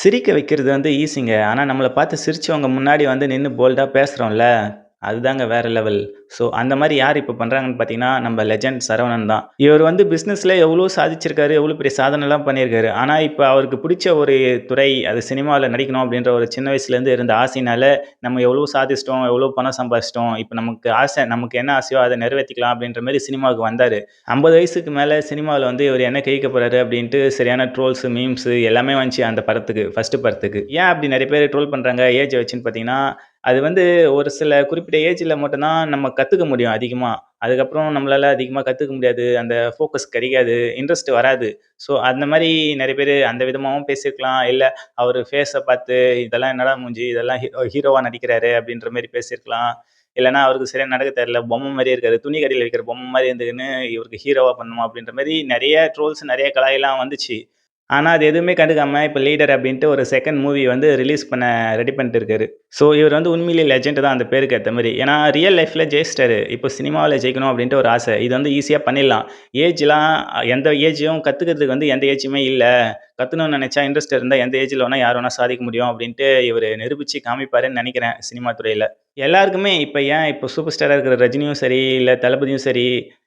சிரிக்க வைக்கிறது வந்து ஈஸிங்க. ஆனால் நம்மளை பார்த்து சிரித்தவங்க முன்னாடி வந்து நின்று போல்டாக பேசுகிறோம்ல அதுதாங்க வேற லெவல். ஸோ, அந்த மாதிரி யார் இப்போ பண்ணுறாங்கன்னு பார்த்தீங்கன்னா, நம்ம லெஜண்ட் சரவணன் தான். இவர் வந்து பிஸ்னஸில் எவ்வளோ சாதிச்சிருக்காரு, எவ்வளோ பெரிய சாதனைலாம் பண்ணியிருக்காரு. ஆனால் இப்போ அவருக்கு பிடிச்ச ஒரு துறை, அது சினிமாவில் நடிக்கணும் அப்படின்ற ஒரு சின்ன வயசுலேருந்து இருந்த ஆசையினால் நம்ம எவ்வளோ சாதிச்சிட்டோம், எவ்வளோ பணம் சம்பாதிச்சிட்டோம். இப்போ நமக்கு ஆசை நமக்கு என்ன ஆசையோ அதை நிறைவேத்திக்கலாம் அப்படின்ற மாதிரி சினிமாவுக்கு வந்தார் ஐம்பது வயசுக்கு மேலே சினிமாவில் வந்து இவர் என்ன கிழிக்க போகிறாரு அப்படின்ட்டு சரியான ட்ரோல்ஸ், மீம்ஸ் எல்லாமே வந்துச்சு அந்த படத்துக்கு, ஃபஸ்ட்டு படத்துக்கு. ஏன் அப்படி நிறைய பேர் ட்ரோல் பண்ணுறாங்க ஏஜ் வச்சுன்னு பார்த்தீங்கன்னா, அது வந்து ஒரு சில குறிப்பிட்ட ஏஜில் மட்டும்தான் நம்ம கற்றுக்க முடியும் அதிகமாக அதுக்கப்புறம் நம்மளால் அதிகமாக கற்றுக்க முடியாது. அந்த ஃபோக்கஸ் கிடைக்காது. இன்ட்ரெஸ்ட் வராது. ஸோ, அந்த மாதிரி நிறைய பேர் அந்த விதமாகவும் பேசியிருக்கலாம். இல்லை அவர் ஃபேஸை பார்த்து இதெல்லாம் என்னடா மூஞ்சி, இதெல்லாம் ஹீரோ ஹீரோவாக நடிக்கிறாரு அப்படின்ற மாதிரி பேசியிருக்கலாம். இல்லைனா அவருக்கு சரியாக நடக்க தெரியல. பொம்மை மாதிரியே இருக்காரு. துணி கடையில் வைக்கிற பொம்மை மாதிரி இருந்துக்குன்னு இவருக்கு ஹீரோவாக பண்ணணும் அப்படின்ற மாதிரி நிறைய ட்ரோல்ஸ், நிறைய கலாயெல்லாம் வந்துச்சு. ஆனால் அது எதுவுமே கண்டுக்காமல் இப்போ லீடர் அப்படின்ட்டு ஒரு செகண்ட் மூவி வந்து ரிலீஸ் பண்ண ரெடி பண்ணிட்டு இருக்காரு. ஸோ, இவர் வந்து உண்மையிலேயே லெஜெண்ட் தான் அந்த பேருக்கு ஏற்ற மாதிரி ஏன்னா, ரியல் லைஃப்பில் ஜெயிச்சிட்டாரு. இப்போ சினிமாவில் ஜெயிக்கணும் அப்படின்ட்டு ஒரு ஆசை. இது வந்து ஈஸியாக பண்ணிடலாம். ஏஜ்லாம் எந்த ஏஜையும் கற்றுக்கிறதுக்கு வந்து எந்த ஏஜுமே இல்லை கற்றுணும்னு நினச்சா இன்ட்ரெஸ்ட் இருந்தால் எந்த ஏஜில் வேணால் யார் வேணால் சாதிக்க முடியும் அப்படின்ட்டு இவர் நிரூபிச்சு காமிப்பாருன்னு நினைக்கிறேன் சினிமா துறையில் எல்லாருக்குமே இப்போ ஏன் இப்போ சூப்பர் ஸ்டாராக இருக்கிற ரஜினியும் சரி, இல்லை தளபதியும் சரி,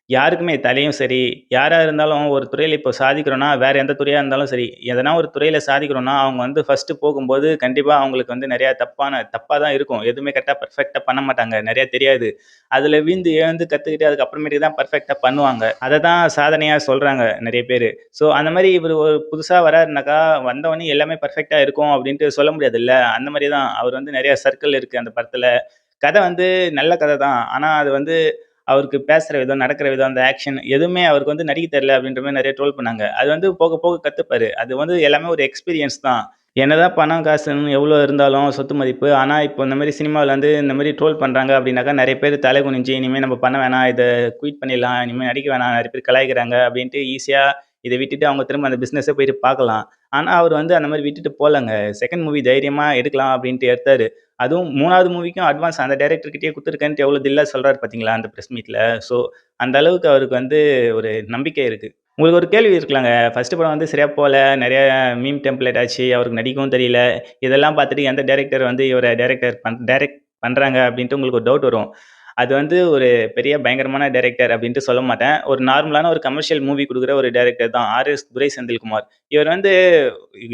யாருக்குமே தலையும் சரி, யாராக இருந்தாலும் ஒரு துறையில் இப்போ சாதிக்கிறோன்னா வேறு எந்த துறையாக இருந்தாலும் சரி, எதனா ஒரு துறையில் சாதிக்கிறோன்னா அவங்க வந்து ஃபர்ஸ்ட்டு போகும்போது கண்டிப்பாக அவங்களுக்கு வந்து நிறையா தப்பான தப்பாக தான் இருக்கும். எதுவுமே கரெக்டாக பர்ஃபெக்டாக பண்ண மாட்டாங்க. நிறையா தெரியாது. அதில் விழுந்து எழுந்து கற்றுக்கிட்டு அதுக்கப்புறமேட்டுக்கு தான் பர்ஃபெக்டாக பண்ணுவாங்க. அதை தான் சாதனையாக சொல்கிறாங்க நிறைய பேர் ஸோ, அந்த மாதிரி இவர் ஒரு புதுசாக வராருனாக்கா, வந்தவொன்னே எல்லாமே பர்ஃபெக்டாக இருக்கும் அப்படின்ட்டு சொல்ல முடியாதுல்ல. அந்த மாதிரி தான். அவர் வந்து நிறையா சர்க்கிள் இருக்குது அந்த படத்தில் கதை வந்து நல்ல கதை தான். ஆனால் அது வந்து அவருக்கு பேசுகிற விதம், நடக்கிற விதம், அந்த ஆக்ஷன் எதுவுமே அவருக்கு வந்து நடிக்க தெரில அப்படின்ற மாதிரி நிறைய ட்ரோல் பண்ணாங்க. அது வந்து போக போக கற்றுப்பாரு அது வந்து எல்லாமே ஒரு எக்ஸ்பீரியன்ஸ் தான். என்னதான் பணம், காசுன்னு எவ்வளோ இருந்தாலும் சொத்து மதிப்பு. ஆனால் இப்போ இந்த மாதிரி சினிமாவில் வந்து இந்த மாதிரி ட்ரோல் பண்ணுறாங்க அப்படின்னாக்கா, நிறைய பேர் தலை குனிஞ்சு இனிமேல் நம்ம பண்ண வேணாம். இதை குயிட் பண்ணிடலாம். இனிமேல் நடிக்க வேணாம். நிறைய பேர் கலாய்க்கிறாங்க அப்படின்ட்டு ஈஸியாக இதை விட்டுட்டு அவங்க திரும்ப அந்த பிஸ்னஸை போயிட்டு பார்க்கலாம். ஆனால் அவர் வந்து அந்த மாதிரி விட்டுட்டு போகலங்க செகண்ட் மூவி தைரியமாக எடுக்கலாம் அப்படின்ட்டு எடுத்தார் அதுவும் மூணாவது மூவிக்கும் அட்வான்ஸ் அந்த டேரக்டர்கிட்டயே கொடுத்துருக்கேன்ட்டு எவ்வளோ தில்லா சொல்கிறார் பார்த்தீங்களா, அந்த ப்ரெஸ் மீட்டில் ஸோ, அந்த அளவுக்கு அவருக்கு வந்து ஒரு நம்பிக்கை இருக்குது உங்களுக்கு ஒரு கேள்வி இருக்கலாங்க. ஃபஸ்ட்டு படம் வந்து சரியாக போகல நிறையா மீம் டெம்ப்ளேட் ஆச்சு. அவருக்கு நடிக்கவும் தெரியல. இதெல்லாம் பார்த்துட்டு எந்த டேரக்டர் வந்து இவரை டேரக்டர் பண் டேரக்ட் பண்ணுறாங்க அப்படின்ட்டு உங்களுக்கு ஒரு டவுட் வரும். அது வந்து ஒரு பெரிய பயங்கரமான டைரக்டர் அப்படின்ட்டு சொல்ல மாட்டேன். ஒரு நார்மலான ஒரு கமர்ஷியல் மூவி கொடுக்குற ஒரு டைரக்டர் தான். ஆர்.எஸ். துரை செந்தில்குமார். இவர் வந்து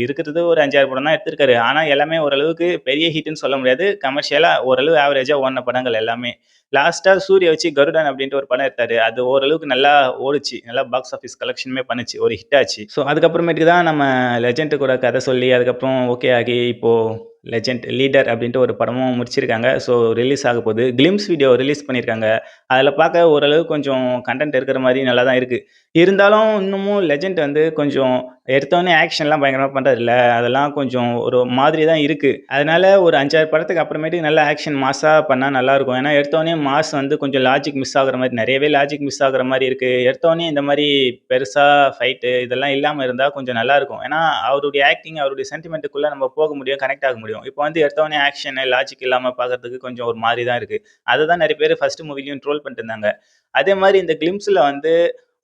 இருக்கிறது ஒரு 5, 6 படம் தான் எடுத்திருக்காரு. ஆனால் எல்லாமே ஓரளவுக்கு பெரிய ஹிட்னு சொல்ல முடியாது. கமர்ஷியலாக ஓரளவு ஆவரேஜாக ஓடின படங்கள் எல்லாமே. லாஸ்ட்டாக சூரிய வச்சு கருடன் அப்படின்ட்டு ஒரு படம் எடுத்தாரு. அது ஓரளவுக்கு நல்லா ஓடுச்சு. நல்லா பாக்ஸ் ஆஃபீஸ் கலெக்ஷனுமே பண்ணுச்சு. ஒரு ஹிட் ஆச்சு. ஸோ, அதுக்கப்புறமேட்டுக்கு தான் நம்ம லெஜெண்ட் கூட கதை சொல்லி, அதுக்கப்புறம் ஓகே ஆகி, இப்போது லெஜெண்ட் லீடர் அப்படின்ட்டு ஒரு படமும் முடிச்சிருக்காங்க. ஸோ, ரிலீஸ் ஆக போகுது கிளிம்ஸ் வீடியோ ரிலீஸ் பண்ணியிருக்காங்க. அதில் பார்க்க ஓரளவு கொஞ்சம் கன்டென்ட் இருக்கிற மாதிரி நல்லா தான் இருக்குது இருந்தாலும் இன்னமும் லெஜெண்ட் வந்து கொஞ்சம் எடுத்தோனே ஆக்ஷன்லாம் பயங்கரமாக பண்ணுறதில்ல அதெல்லாம் கொஞ்சம் ஒரு மாதிரி தான் இருக்குது அதனால் ஒரு 5, 6 படத்துக்கு அப்புறமேட்டுக்கு நல்லா ஆக்ஷன் மாஸாக பண்ணால் நல்லாயிருக்கும். ஏன்னா, எடுத்தோடனே மாஸ் வந்து கொஞ்சம் லாஜிக் மிஸ் ஆகுற மாதிரி நிறையவே லாஜிக் மிஸ் ஆகுற மாதிரி இருக்குது எடுத்தோடனே இந்த மாதிரி பெருசாக ஃபைட்டு இதெல்லாம் இல்லாமல் இருந்தால் கொஞ்சம் நல்லாயிருக்கும். ஏன்னா, அவருடைய ஆக்டிங், அவருடைய சென்டிமெண்ட்டுக்குள்ளே நம்ம போக முடியும், கனெக்ட் ஆக முடியும். இப்போ வந்து எடுத்தோடனே ஆக்ஷனு, லாஜிக் இல்லாமல் பார்க்குறதுக்கு கொஞ்சம் ஒரு மாதிரி தான் இருக்குது அதை தான் நிறைய பேர் ஃபஸ்ட்டு மூவிலையும் ட்ரோல் பண்ணிட்டு இருந்தாங்க. அதே மாதிரி இந்த கிளிம்ஸில் வந்து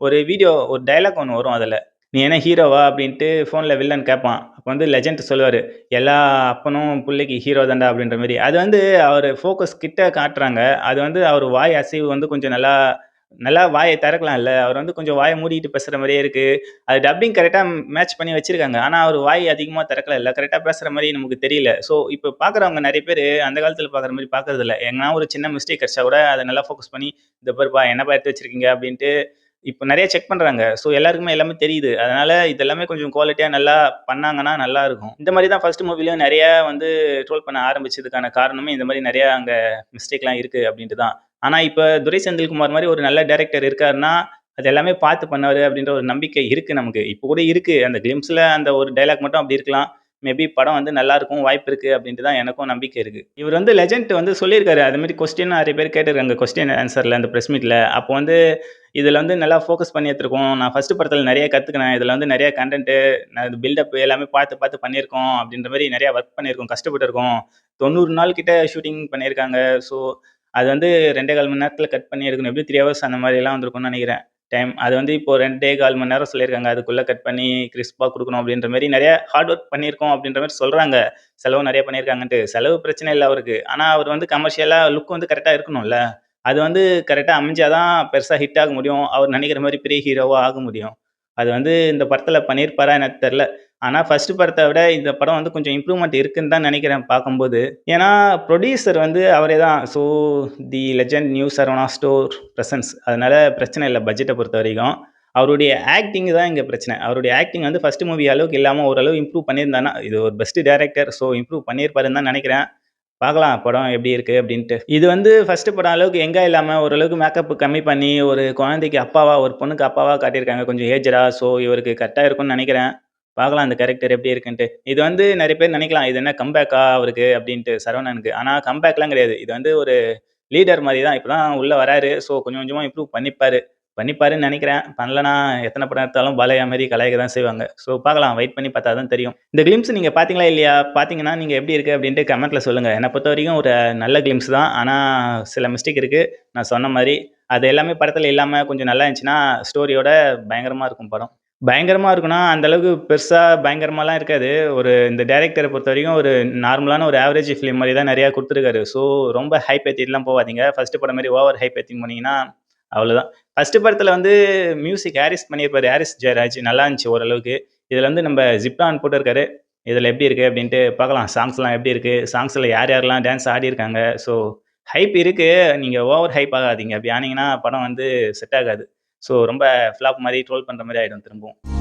ஒரு வீடியோ ஒரு டைலாக் ஒன்று வரும் அதில் "நீ என்ன ஹீரோவா?" அப்படின்ட்டு ஃபோனில் வில்லன் கேட்பான். அப்போ வந்து லெஜண்ட் சொல்லுவார் "எல்லா அப்பனும் பிள்ளைக்கு ஹீரோ தான்டா" அப்படின்ற மாதிரி அது வந்து அவர் ஃபோக்கஸ் கிட்ட காட்டுறாங்க. அது வந்து அவர் வாய் அசைவு வந்து கொஞ்சம் நல்லா நல்லா வாயை திறக்கலாம்ல. அவர் வந்து கொஞ்சம் வாயை மூடிக்கிட்டு பேசுகிற மாதிரியே இருக்குது அது டப்பிங் கரெக்டாக மேட்ச் பண்ணி வச்சுருக்காங்க ஆனால் அவர் வாய் அதிகமாக திறக்கல இல்லை கரெக்டாக பேசுற மாதிரி நமக்கு தெரியல. ஸோ, இப்போ பார்க்குறவங்க நிறைய பேர் அந்த காலத்தில் பார்க்குற மாதிரி பார்க்கறதில்ல. எங்கன்னா ஒரு சின்ன மிஸ்டேக் கிடச்சா கூட அதை நல்லா ஃபோக்கஸ் பண்ணி, இந்த பாருப்பா என்னப்பா எடுத்து வச்சிருக்கீங்க" அப்படின்ட்டு இப்போ நிறைய செக் பண்ணுறாங்க ஸோ, எல்லாருக்குமே எல்லாமே தெரியுது. அதனால இதெல்லாமே கொஞ்சம் குவாலிட்டியாக நல்லா பண்ணாங்கன்னா நல்லாருக்கும். இந்த மாதிரி தான் ஃபர்ஸ்ட் மூவிலையும் நிறைய வந்து ட்ரோல் பண்ண ஆரம்பிச்சதுக்கான காரணமே இந்த மாதிரி நிறையா அங்கே மிஸ்டேக்லாம் இருக்குது அப்படின்ட்டு தான். ஆனால் இப்போ துரை செந்தில்குமார் மாதிரி ஒரு நல்ல டேரக்டர் இருக்காருன்னா, அது எல்லாமே பார்த்து பண்ணாரு அப்படின்ற ஒரு நம்பிக்கை இருக்குது நமக்கு. இப்போ கூட இருக்குது அந்த கிளிம்ஸில் அந்த ஒரு டைலாக் மட்டும் அப்படி இருக்கலாம். மேபி படம் வந்து நல்லாருக்கும், வாய்ப்பு இருக்கு அப்படின்ட்டு தான் எனக்கும் நம்பிக்கை இருக்கு. இவர் வந்து லெஜெண்ட் வந்து சொல்லியிருக்காரு. அதுமாரி கொஸ்டின் நிறைய பேர் கேட்டிருக்காங்க. கொஸ்டின் ஆன்சர்ல அந்த ப்ரெஸ் மீட்ல. அப்போ வந்து இதில் வந்து நல்லா ஃபோக்கஸ் பண்ணி எடுத்துருக்கோம். நான் ஃபஸ்ட்டு படத்தில் நிறைய கற்றுக்கினேன் இதில் வந்து நிறைய கன்டென்ட்டு, நான் பில்டப் எல்லாமே பார்த்து பார்த்து பண்ணியிருக்கோம் அப்படின்ற மாதிரி நிறைய ஒர்க் பண்ணியிருக்கோம். கஷ்டப்பட்டுருக்கோம். 90 நாள் கிட்ட ஷூட்டிங் பண்ணியிருக்காங்க. ஸோ, அது வந்து 2 1/4 மணி நேரத்தில் கட் பண்ணி எடுக்கணும். எப்படி த்ரீ ஹவர்ஸ் அந்த மாதிரிலாம் வந்திருக்கும்னு நினைக்கிறேன் டைம். அது வந்து இப்போ 2 1/4 மணி நேரம் சொல்லியிருக்காங்க. அதுக்குள்ளே கட் பண்ணி கிறிஸ்பாக கொடுக்கணும் அப்படின்ற மாதிரி நிறையா ஹார்ட் ஒர்க் பண்ணியிருக்கோம் அப்படின்ற மாதிரி சொல்கிறாங்க செலவு நிறையா பண்ணியிருக்காங்கன்ட்டு. செலவு பிரச்சனை இல்லை அவருக்கு. ஆனால் அவர் வந்து கமர்ஷியலாக லுக் வந்து கரெக்டாக இருக்கணும்ல. அது வந்து கரெக்டாக அமைஞ்சாதான் தான் ஹிட் ஆக முடியும். அவர் நினைக்கிற மாதிரி பெரிய ஹீரோவாக ஆக முடியும். அது வந்து இந்த படத்தில் பண்ணியிருப்பாரா எனக்கு தெரில ஆனால் ஃபஸ்ட்டு படத்தை விட இந்த படம் வந்து கொஞ்சம் இம்ப்ரூவ்மெண்ட் இருக்குன்னு தான் நினைக்கிறேன் பார்க்கும்போது. ஏன்னா ப்ரொடியூசர் வந்து அவரே தான். So the legend new Saravana store presence அதனால் பிரச்சனை இல்லை பட்ஜெட்டை பொறுத்த வரைக்கும் அவருடைய ஆக்டிங் தான் இங்கே பிரச்சனை. அவருடைய ஆக்டிங் வந்து ஃபஸ்ட்டு மூவி அளவுக்கு இல்லாமல் ஓரளவு இம்ப்ரூவ் பண்ணியிருந்தானா இது ஒரு பெஸ்ட் டைரக்டர். ஸோ இம்ப்ரூவ் பண்ணியிருப்பாருன்னு தான் நினைக்கிறேன் பார்க்கலாம் படம் எப்படி இருக்குது அப்படின்ட்டு. இது வந்து ஃபஸ்ட்டு படம் அளவுக்கு எங்கே இல்லாமல் ஓரளவுக்கு மேக்கப் கம்மி பண்ணி ஒரு குழந்தைக்கு அப்பாவா, ஒரு பொண்ணுக்கு அப்பாவா காட்டியிருக்காங்க. கொஞ்சம் ஏஜராக ஸோ இவருக்கு கரெக்டாக இருக்கும்னு நினைக்கிறேன் பார்க்கலாம் இந்த கேரக்டர் எப்படி இருக்குன்ட்டு. இது வந்து நிறைய பேர் நினைக்கலாம் இது என்ன கம்பேக்கா அவருக்கு அப்படின்ட்டு சரவணனுக்கு. ஆனால் கம்பேக்லாம் கிடையாது. இது வந்து ஒரு லீடர் மாதிரி தான். இப்போ தான் உள்ளே வராரு. ஸோ கொஞ்சம் கொஞ்சமாக இம்ப்ரூவ் பண்ணிப்பார் பண்ணிப்பாருன்னு நினைக்கிறேன் பண்ணலனா எத்தனை படம் எடுத்தாலும் பாலையா மாதிரி கலாய்க்க தான் செய்வாங்க. ஸோ பார்க்கலாம். வெயிட் பண்ணி பார்த்தா தான் தெரியும். இந்த கிளிம்ஸ் நீங்கள் பார்த்தீங்களா இல்லையா? பார்த்தீங்கன்னா நீங்கள் எப்படி இருக்குது அப்படின்ட்டு கெமெண்ட்டில் சொல்லுங்கள் என்னை பொறுத்த வரைக்கும் ஒரு நல்ல கிளிம்ஸ் தான். ஆனால் சில மிஸ்டேக் இருக்குது நான் சொன்ன மாதிரி அது எல்லாமே படத்தில் இல்லாமல் கொஞ்சம் நல்லா இருந்துச்சுன்னா, ஸ்டோரியோட பயங்கரமாக இருக்கும் படம். பயங்கரமாக இருக்குன்னா அந்த அளவுக்கு பெருசா பயங்கரமாலாம் இருக்காது. ஒரு இந்த டேரெக்டரை பொறுத்த வரைக்கும் ஒரு நார்மலான ஒரு ஆவரேஜ் ஃபிலிம் மாதிரி தான் நிறையா கொடுத்துருக்காரு ஸோ ரொம்ப ஹைப் ஏற்றிட்டுலாம் போவாதீங்க. ஃபஸ்ட்டு படம் மாதிரி ஓவர் ஹைப் ஏத்தின்னு போனீங்கன்னா, அவ்வளோதான். ஃபர்ஸ்ட் படத்தில் வந்து மியூசிக் ஹாரிஸ் பண்ணியிருப்பார் ஹாரிஸ் ஜெயராஜ். நல்லா இருந்துச்சு ஓரளவுக்கு. இதில் வந்து நம்ம ஜிப்ரான் போட்டிருக்காரு. இதில் எப்படி இருக்குது அப்படின்ட்டு பார்க்கலாம். சாங்ஸ்லாம் எப்படி இருக்குது சாங்ஸில் யார் யாரெல்லாம் டான்ஸ் ஆடியிருக்காங்க? ஸோ ஹைப் இருக்குது நீங்கள் ஓவர் ஹைப் ஆகாதீங்க. அப்படி ஆனீங்கன்னா படம் வந்து செட் ஆகாது. ஸோ ரொம்ப ஃப்ளாப் மாதிரி ட்ரோல் பண்ணுற மாதிரி ஆகிடும் திரும்பவும்.